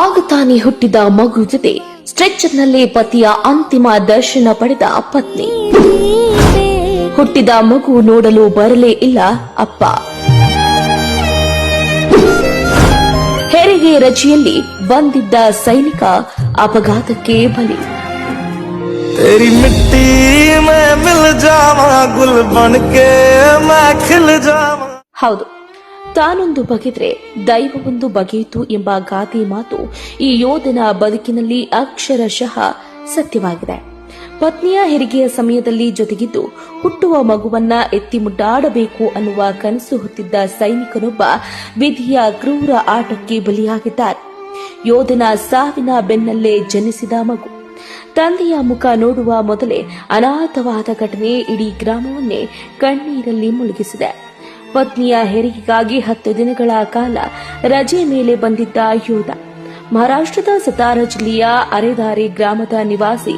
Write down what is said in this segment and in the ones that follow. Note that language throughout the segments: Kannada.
ಆಗ ತಾನೇ ಹುಟ್ಟಿದ ಮಗು ಜೊತೆ ಸ್ಟ್ರೆಚರ್ನಲ್ಲಿ ಪತಿಯ ಅಂತಿಮ ದರ್ಶನ ಪಡೆದ ಪತ್ನಿ ಹುಟ್ಟಿದ ಮಗು ನೋಡಲು ಬರಲೇ ಇಲ್ಲ ಅಪ್ಪ ಹೆರಿಗೆ ರಜೆಯಲ್ಲಿ ಬಂದಿದ್ದ ಸೈನಿಕ ಅಪಘಾತಕ್ಕೆ ಬಲಿ तेरी मिट्टी में मिल जावा गुल बन के मैं खिल जावा ಹೌದು ತಾನೊಂದು ಬಗೆದ್ರೆ ದೈವವೊಂದು ಬಗೆಯಿತು ಎಂಬ ಗಾದೆ ಮಾತು ಈ ಯೋಧನ ಬದುಕಿನಲ್ಲಿ ಅಕ್ಷರಶಃ ಸತ್ಯವಾಗಿದೆ. ಪತ್ನಿಯ ಹೆರಿಗೆಯ ಸಮಯದಲ್ಲಿ ಜೊತೆಗಿದ್ದು ಹುಟ್ಟುವ ಮಗುವನ್ನ ಎತ್ತಿ ಮುಡ್ಡಾಡಬೇಕು ಅನ್ನುವ ಕನಸು ಹೊತ್ತಿದ್ದ ಸೈನಿಕನೊಬ್ಬ ವಿಧಿಯ ಕ್ರೂರ ಆಟಕ್ಕೆ ಬಲಿಯಾಗಿದ್ದಾರೆ ಯೋಧನ ಸಾವಿನ ಬೆನ್ನಲ್ಲೇ ಜನಿಸಿದ ಮಗು. ತಂದೆಯ ಮುಖ ನೋಡುವ ಮೊದಲೇ ಅನಾಥವಾದ ಘಟನೆ ಇಡೀ ಗ್ರಾಮವನ್ನೇ ಕಣ್ಣೀರಲ್ಲಿ ಮುಳುಗಿಸಿದೆ. ಪತ್ನಿಯ ಹೆರಿಗೆಗಾಗಿ ಹತ್ತು ದಿನಗಳ ಕಾಲ ರಜೆ ಮೇಲೆ ಬಂದಿದ್ದ ಯೋಧ. ಮಹಾರಾಷ್ಟ್ರದ ಸತಾರಾ ಜಿಲ್ಲೆಯ ಅರೆದಾರಿ ಗ್ರಾಮದ ನಿವಾಸಿ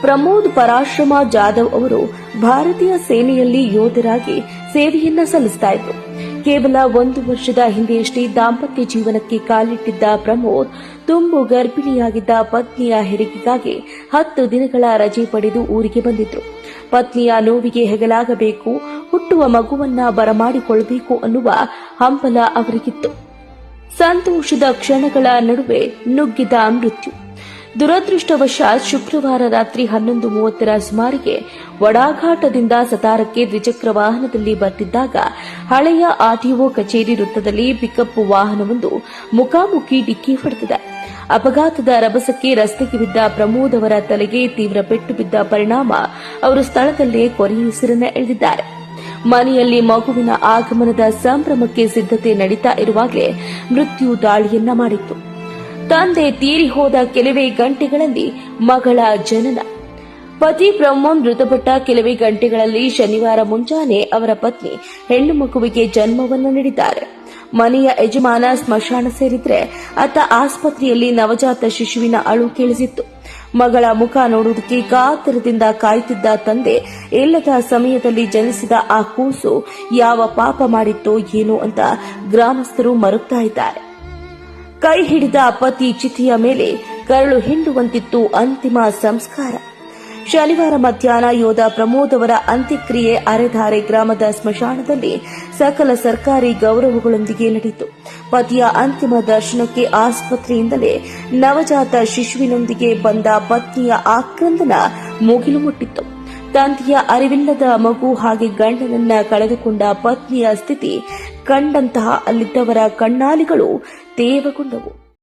ಪ್ರಮೋದ್ ಪರಾಶ್ರಮ ಜಾಧವ್ ಅವರು ಭಾರತೀಯ ಸೇನೆಯಲ್ಲಿ ಯೋಧರಾಗಿ ಸೇವೆಯನ್ನ ಸಲ್ಲಿಸ್ತಾ ಇದ್ರು. ಕೇವಲ ಒಂದು ವರ್ಷದ ಹಿಂದೆಯಷ್ಟೇ ದಾಂಪತ್ಯ ಜೀವನಕ್ಕೆ ಕಾಲಿಟ್ಟಿದ್ದ ಪ್ರಮೋದ್ ತುಂಬು ಗರ್ಭಿಣಿಯಾಗಿದ್ದ ಪತ್ನಿಯ ಹೆರಿಗೆಗಾಗಿ ಹತ್ತು ದಿನಗಳ ರಜೆ ಪಡೆದು ಊರಿಗೆ ಬಂದಿದ್ರು. ಪತ್ನಿಯ ನೋವಿಗೆ ಹೆಗಲಾಗಬೇಕು, ಹುಟ್ಟುವ ಮಗುವನ್ನ ಬರಮಾಡಿಕೊಳ್ಳಬೇಕು ಅನ್ನುವ ಹಂಬಲ ಅವರಿಗಿತ್ತು. ಸಂತೋಷದ ಕ್ಷಣಗಳ ನಡುವೆ ನುಗ್ಗಿದ ಮೃತ್ಯು. ದುರದೃಷ್ಟವಶಾತ್ ಶುಕ್ರವಾರ ರಾತ್ರಿ ಹನ್ನೊಂದು ಮೂವತ್ತರ ಸುಮಾರಿಗೆ ವಡಾಘಾಟದಿಂದ ಸತಾರಕ್ಕೆ ದ್ವಿಚಕ್ರ ವಾಹನದಲ್ಲಿ ಬರ್ತಿದ್ದಾಗ ಹಳೆಯ ಆರ್ಟಿಒ ಕಚೇರಿ ವೃತ್ತದಲ್ಲಿ ಪಿಕಪ್ ವಾಹನವೊಂದು ಮುಖಾಮುಖಿ ಡಿಕ್ಕಿ ಹೊಡೆದಿದೆ. ಅಪಘಾತದ ರಭಸಕ್ಕೆ ರಸ್ತೆಗೆ ಬಿದ್ದ ಪ್ರಮೋದ್ ಅವರ ತಲೆಗೆ ತೀವ್ರ ಪೆಟ್ಟು ಬಿದ್ದ ಪರಿಣಾಮ ಅವರು ಸ್ಥಳದಲ್ಲೇ ಕೊನೆಯುಸಿರನ್ನ ಎಳೆದಿದ್ದಾರೆ. ಮನೆಯಲ್ಲಿ ಮಗುವಿನ ಆಗಮನದ ಸಂಭ್ರಮಕ್ಕೆ ಸಿದ್ಧತೆ ನಡೀತಾ ಇರುವಾಗಲೇ ಮೃತ್ಯು ದಾಳಿಯನ್ನ ಮಾಡಿತ್ತು. ತಂದೆ ತೀರಿ ಹೋದ ಕೆಲವೇ ಗಂಟೆಗಳಲ್ಲಿ ಮಗಳ ಜನನ. ಪತಿ ಬ್ರಹ್ಮ ಮೃತಪಟ್ಟ ಕೆಲವೇ ಗಂಟೆಗಳಲ್ಲಿ ಶನಿವಾರ ಮುಂಜಾನೆ ಅವರ ಪತ್ನಿ ಹೆಣ್ಣು ಮಗುವಿಗೆ ಜನ್ಮವನ್ನು ನೀಡಿದ್ದಾರೆ. ಮನೆಯ ಯಜಮಾನ ಸ್ಮಶಾನ ಸೇರಿದ್ರೆ ಅತ್ತ ಆಸ್ಪತ್ರೆಯಲ್ಲಿ ನವಜಾತ ಶಿಶುವಿನ ಅಳು ಕೇಳಿಸಿತ್ತು. ಮಗಳ ಮುಖ ನೋಡುವುದಕ್ಕೆ ಕಾತರದಿಂದ ಕಾಯುತ್ತಿದ್ದ ತಂದೆ ಇಲ್ಲದ ಸಮಯದಲ್ಲಿ ಜನಿಸಿದ ಆ ಕೂಸು ಯಾವ ಪಾಪ ಮಾಡಿತ್ತೋ ಏನೋ ಅಂತ ಗ್ರಾಮಸ್ಥರು ಮರುತ್ತಾ ಇದ್ದಾರೆ. ಕೈ ಹಿಡಿದ ಪತಿ ಚಿತಿಯ ಮೇಲೆ ಕರಳು ಹಿಂಡುವಂತಿತ್ತು ಅಂತಿಮ ಸಂಸ್ಕಾರ. ಶನಿವಾರ ಮಧ್ಯಾಹ್ನ ಯೋಧ ಪ್ರಮೋದ್ ಅವರ ಅಂತ್ಯಕ್ರಿಯೆ ಅರೆಧಾರೆ ಗ್ರಾಮದ ಸ್ಮಶಾನದಲ್ಲಿ ಸಕಲ ಸರ್ಕಾರಿ ಗೌರವಗಳೊಂದಿಗೆ ನಡೆಯಿತು. ಪತಿಯ ಅಂತಿಮ ದರ್ಶನಕ್ಕೆ ಆಸ್ಪತ್ರೆಯಿಂದಲೇ ನವಜಾತ ಶಿಶುವಿನೊಂದಿಗೆ ಬಂದ ಪತ್ನಿಯ ಆಕ್ರಂದನ ಮುಗಿಲು ಮುಟ್ಟಿತ್ತು. ತಂದೆಯ ಅರಿವಿಲ್ಲದ ಮಗು ಹಾಗೆ ಗಂಡನನ್ನ ಕಳೆದುಕೊಂಡ ಪತ್ನಿಯ ಸ್ಥಿತಿ ಕಂಡಂತಹ ಅಲ್ಲಿದ್ದವರ ಕಣ್ಣಾಲಿಗಳು ತೇವಗೊಂಡವು.